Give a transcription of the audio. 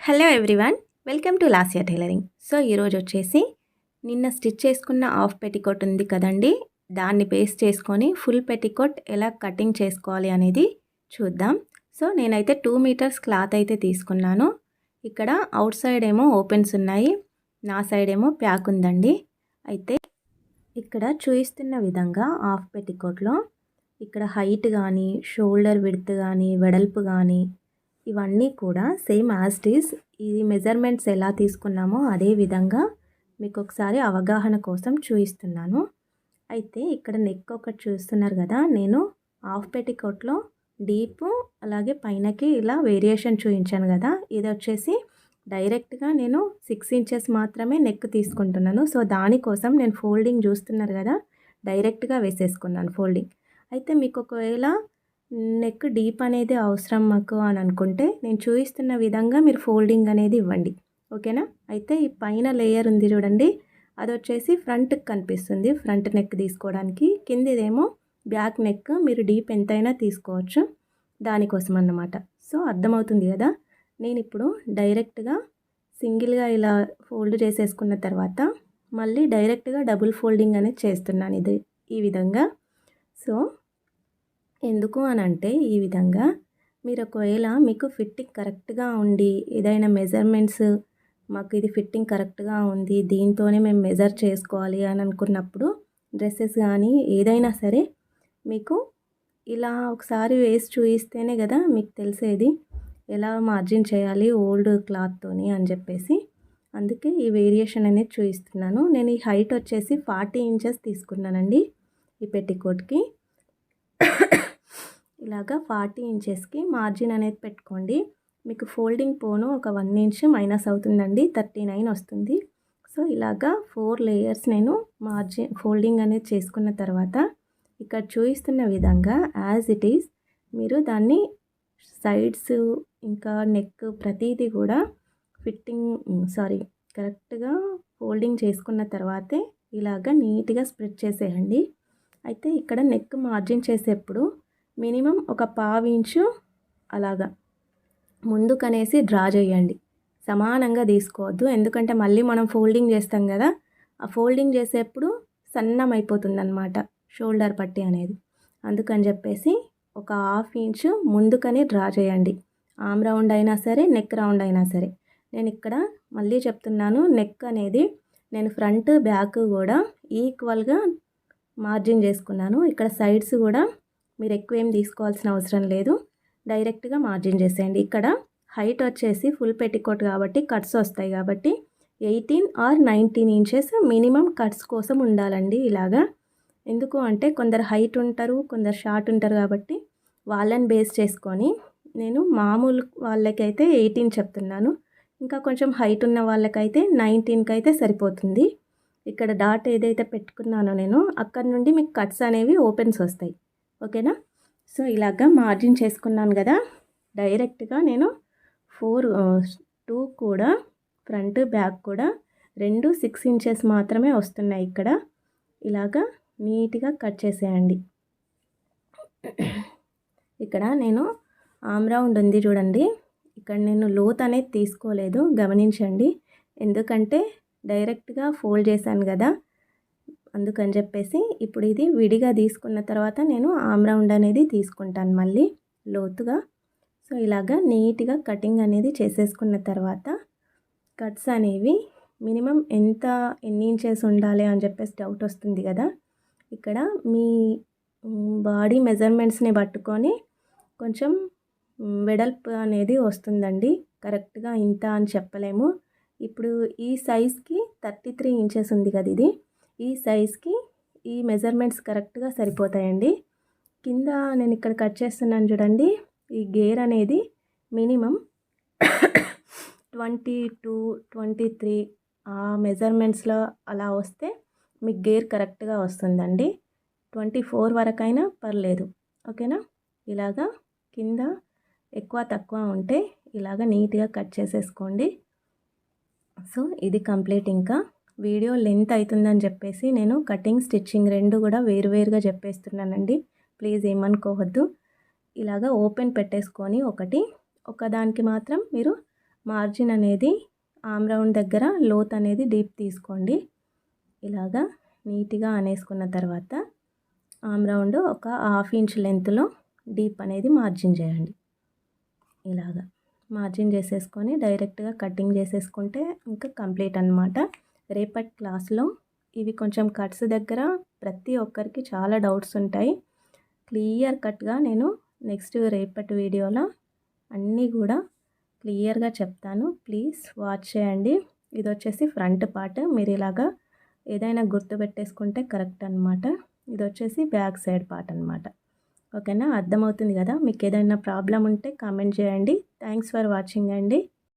Hello everyone welcome to Lasya tailoring so ఈరోజు వచ్చేసి నిన్న స్టిచ్ చేసుకున్న హాఫ్ పెట్టికోట్ ఉంది కదండి. దాన్ని పేస్ట్ చేసుకొని ఫుల్ పెట్టికోట్ ఎలా కటింగ్ చేసుకోవాలి అనేది చూద్దాం. సో నేనైతే టూ మీటర్స్ క్లాత్ అయితే తీసుకున్నాను. ఇక్కడ అవుట్ సైడ్ ఏమో ఓపెన్స్ ఉన్నాయి నా సైడ్ ఏమో ప్యాక్ ఉందండి. అయితే ఇక్కడ చూపిస్తున్న విధంగా హాఫ్ పెట్టికోట్లో ఇక్కడ హైట్ కానీ షోల్డర్ విడ్త్ కానీ వెడల్పు కానీ ఇవన్నీ కూడా సేమ్ యాజ్ ఈజ్ ఇది మెజర్మెంట్స్ ఎలా తీసుకున్నామో అదే విధంగా మీకు ఒకసారి అవగాహన కోసం చూపిస్తున్నాను. అయితే ఇక్కడ నెక్ ఒకటి చూస్తున్నారు కదా నేను హాఫ్ పెట్టికోట్లో డీప్ అలాగే పైనకి ఇలా వేరియేషన్ చూపించాను కదా ఇది వచ్చేసి డైరెక్ట్గా నేను సిక్స్ ఇంచెస్ మాత్రమే నెక్ తీసుకుంటున్నాను. సో దానికోసం నేను ఫోల్డింగ్ చూస్తున్నారు కదా డైరెక్ట్గా వేసేసుకున్నాను ఫోల్డింగ్ అయితే మీకు ఒకవేళ నెక్ డీప్ అనేది అవసరం మాకు అని అనుకుంటే నేను చూపిస్తున్న విధంగా మీరు ఫోల్డింగ్ అనేది ఇవ్వండి. ఓకేనా? అయితే ఈ పైన లేయర్ ఉంది చూడండి. అది వచ్చేసి ఫ్రంట్కి కనిపిస్తుంది. ఫ్రంట్ నెక్ తీసుకోవడానికి. కిందిదేమో బ్యాక్ నెక్. మీరు డీప్ ఎంతైనా తీసుకోవచ్చు. దానికోసం అన్నమాట. సో అర్థమవుతుంది కదా? నేను ఇప్పుడు డైరెక్ట్గా సింగిల్గా ఇలా ఫోల్డ్ చేసేసుకున్న తర్వాత మళ్ళీ డైరెక్ట్గా డబుల్ ఫోల్డింగ్ అనేది చేస్తున్నాను ఇది ఈ విధంగా. సో ఎందుకు అని అంటే ఈ విధంగా మీరు ఒకవేళ మీకు ఫిట్టింగ్ కరెక్ట్గా ఉండి ఏదైనా మెజర్మెంట్స్ మాకు ఇది ఫిట్టింగ్ కరెక్ట్గా ఉంది దీంతోనే మేము మెజర్ చేసుకోవాలి అని అనుకున్నప్పుడు డ్రెస్సెస్ కానీ ఏదైనా సరే మీకు ఇలా ఒకసారి వేసి చూయిస్తేనే కదా మీకు తెలిసేది ఎలా మార్జిన్ చేయాలి ఓల్డ్ క్లాత్తోని అని చెప్పేసి. అందుకే ఈ వేరియేషన్ అనేది చూపిస్తున్నాను నేను ఈ హైట్ వచ్చేసి ఫార్టీ ఇంచెస్ తీసుకున్నానండి ఈ పెట్టికోట్కి ఇలాగా ఫార్టీ ఇంచెస్కి మార్జిన్ అనేది పెట్టుకోండి. మీకు ఫోల్డింగ్ పోను ఒక వన్ ఇంచ్ మైనస్ అవుతుందండి థర్టీ నైన్ వస్తుంది. సో ఇలాగా ఫోర్ లేయర్స్ నేను మార్జిన్ ఫోల్డింగ్ అనేది చేసుకున్న తర్వాత ఇక్కడ చూపిస్తున్న విధంగా యాజ్ ఇట్ ఈస్ మీరు దాన్ని సైడ్స్ ఇంకా నెక్ ప్రతిదీ కూడా ఫిట్టింగ్ సారీ కరెక్ట్గా ఫోల్డింగ్ చేసుకున్న తర్వాతే ఇలాగ నీట్గా స్ప్రెడ్ చేసేయండి. అయితే ఇక్కడ నెక్ మార్జిన్ చేసేప్పుడు మినిమం ఒక పావు ఇంచు అలాగా. ముందుకనేసి డ్రా చేయండి. సమానంగా తీసుకోవద్దు. ఎందుకంటే మళ్ళీ మనం ఫోల్డింగ్ చేస్తాం కదా ఆ ఫోల్డింగ్ చేసేప్పుడు సన్నం అయిపోతుందనమాట షోల్డర్ పట్టి అనేది. అందుకని చెప్పేసి ఒక హాఫ్ ఇంచు ముందుకనే డ్రా చేయండి. ఆమ్ రౌండ్ అయినా సరే నెక్ రౌండ్ అయినా సరే. నేను ఇక్కడ మళ్ళీ చెప్తున్నాను నెక్ అనేది నేను ఫ్రంట్ బ్యాక్ కూడా ఈక్వల్గా మార్జిన్ చేసుకున్నాను. ఇక్కడ సైడ్స్ కూడా మీరు ఎక్కువ ఏం తీసుకోవాల్సిన అవసరం లేదు. డైరెక్ట్గా మార్జిన్ చేసేయండి. ఇక్కడ హైట్ వచ్చేసి ఫుల్ పెట్టికోట్ కాబట్టి కట్స్ వస్తాయి కాబట్టి eighteen or nineteen inches minimum cuts కోసం ఉండాలండి ఇలాగా. ఎందుకు అంటే కొందరు హైట్ ఉంటారు కొందరు షార్ట్ ఉంటారు కాబట్టి వాళ్ళని బేస్ చేసుకొని నేను మామూలు వాళ్ళకైతే ఎయిటీన్ చెప్తున్నాను. ఇంకా కొంచెం హైట్ ఉన్న వాళ్ళకైతే నైన్టీన్కి అయితే సరిపోతుంది. ఇక్కడ డాట్ ఏదైతే పెట్టుకున్నానో నేను అక్కడ నుండి మీకు కట్స్ అనేవి ఓపెన్స్ వస్తాయి. ఓకేనా? సో ఇలాగ మార్జిన్ చేసుకున్నాను కదా డైరెక్ట్గా నేను ఫోర్ టూ కూడా ఫ్రంట్ బ్యాక్ కూడా రెండు సిక్స్ ఇంచెస్ మాత్రమే వస్తున్నాయి ఇక్కడ. ఇలాగా నీట్గా కట్ చేసేయండి. ఇక్కడ నేను ఆమ్రౌండ్ ఉంది చూడండి. ఇక్కడ నేను లోత్ అనేది తీసుకోలేదు గమనించండి. ఎందుకంటే డైరెక్ట్గా ఫోల్డ్ చేశాను కదా అందుకని చెప్పేసి ఇప్పుడు ఇది విడిగా తీసుకున్న తర్వాత నేను ఆమ్రౌండ్ అనేది తీసుకుంటాను మళ్ళీ లోతుగా. సో ఇలాగా నీట్గా కటింగ్ అనేది చేసేసుకున్న తర్వాత కట్స్ అనేవి మినిమం ఎంత ఎన్ని ఇంచెస్ ఉండాలి అని చెప్పేసి డౌట్ వస్తుంది కదా. ఇక్కడ మీ బాడీ మెజర్మెంట్స్ని పట్టుకొని కొంచెం వెడల్పు అనేది వస్తుందండి. కరెక్ట్గా ఇంత అని చెప్పలేము. ఇప్పుడు ఈ సైజ్కి థర్టీ త్రీ ఇంచెస్ ఉంది కదా ఇది. ఈ సైజ్కి ఈ మెజర్మెంట్స్ కరెక్ట్గా సరిపోతాయండి. కింద నేను ఇక్కడ కట్ చేస్తున్నాను చూడండి. ఈ గేర్ అనేది minimum twenty two twenty three ఆ మెజర్మెంట్స్లో అలా వస్తే మీకు గేర్ కరెక్ట్గా వస్తుందండి. ట్వంటీ ఫోర్ వరకైనా పర్లేదు. ఓకేనా? ఇలాగా కింద ఎక్కువ తక్కువ ఉంటే ఇలాగ నీట్గా కట్ చేసేసుకోండి. సో ఇది కంప్లీట్ ఇంకా. వీడియో లెంత్ అవుతుందని చెప్పేసి నేను కటింగ్ స్టిచ్చింగ్ రెండు కూడా వేరువేరుగా చెప్పేస్తున్నానండి. ప్లీజ్ ఏమనుకోవద్దు. ఇలాగ ఓపెన్ పెట్టేసుకొని ఒకటి ఒకదానికి మాత్రం మీరు మార్జిన్ అనేది ఆమ్ రౌండ్ దగ్గర లోత్ అనేది డీప్ తీసుకోండి. ఇలాగా నీట్గా అనేసుకున్న తర్వాత ఆమ్ రౌండ్ ఒక హాఫ్ ఇంచ్ లెంత్లో డీప్ అనేది మార్జిన్ చేయండి. ఇలాగా మార్జిన్ చేసేసుకొని డైరెక్ట్గా కటింగ్ చేసేసుకుంటే ఇంకా కంప్లీట్ అనమాట రేపటి క్లాస్లో ఇవి కొంచెం కట్స్ దగ్గర ప్రతి ఒక్కరికి చాలా డౌట్స్ ఉంటాయి. క్లియర్ కట్గా నేను నెక్స్ట్ రేపటి వీడియోలో అన్నీ కూడా క్లియర్గా చెప్తాను. ప్లీజ్ వాచ్ చేయండి. ఇది వచ్చేసి ఫ్రంట్ పార్ట్. మీరు ఇలాగా ఏదైనా గుర్తు పెట్టేసుకుంటే కరెక్ట్ అనమాట ఇది వచ్చేసి బ్యాక్ సైడ్ పార్ట్ అనమాట ఓకేనా? అర్థమవుతుంది కదా? మీకు ఏదైనా ప్రాబ్లం ఉంటే కామెంట్ చేయండి. థ్యాంక్స్ ఫర్ వాచింగ్ అండి.